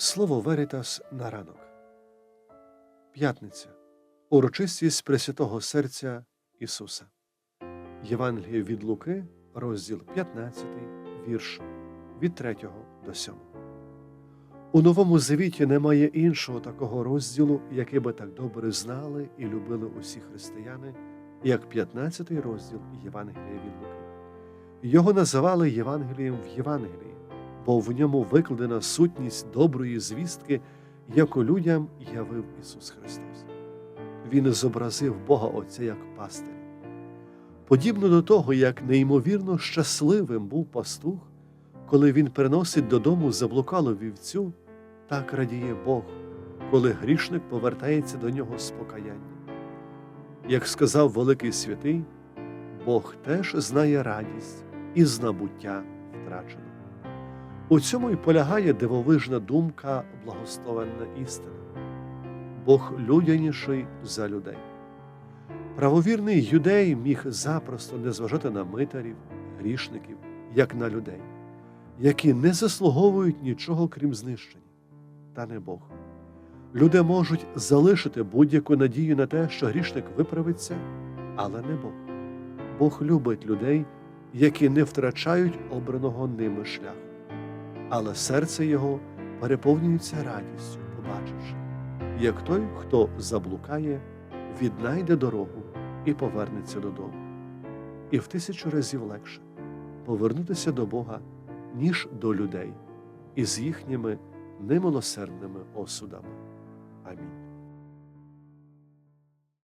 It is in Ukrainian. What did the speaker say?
Слово Веритас на ранок. П'ятниця. Урочистість Пресвятого Серця Ісуса. Євангеліє від Луки, розділ 15, вірш від 3 до 7. У Новому Завіті немає іншого такого розділу, який би так добре знали і любили усі християни, як 15 розділ Євангелія від Луки. Його називали Євангелієм в Євангелії, бо в ньому викладена сутність доброї звістки, яку людям явив Ісус Христос. Він зобразив Бога Отця як пастиря. Подібно до того, як неймовірно щасливим був пастух, коли він приносить додому заблукалу вівцю, так радіє Бог, коли грішник повертається до нього з покаянням. Як сказав великий святий, Бог теж знає радість і знабуття втраченого. У цьому й полягає дивовижна думка благословенна істина. Бог людяніший за людей. Правовірний юдей міг запросто не зважати на митарів, грішників, як на людей, які не заслуговують нічого крім знищення, та не Бог. Люди можуть залишити будь-яку надію на те, що грішник виправиться, але не Бог. Бог любить людей, які не втрачають обраного ними шляху, але серце його переповнюється радістю, побачивши, як той, хто заблукає, віднайде дорогу і повернеться додому. І в тисячу разів легше повернутися до Бога, ніж до людей із їхніми немилосердними осудами. Амінь.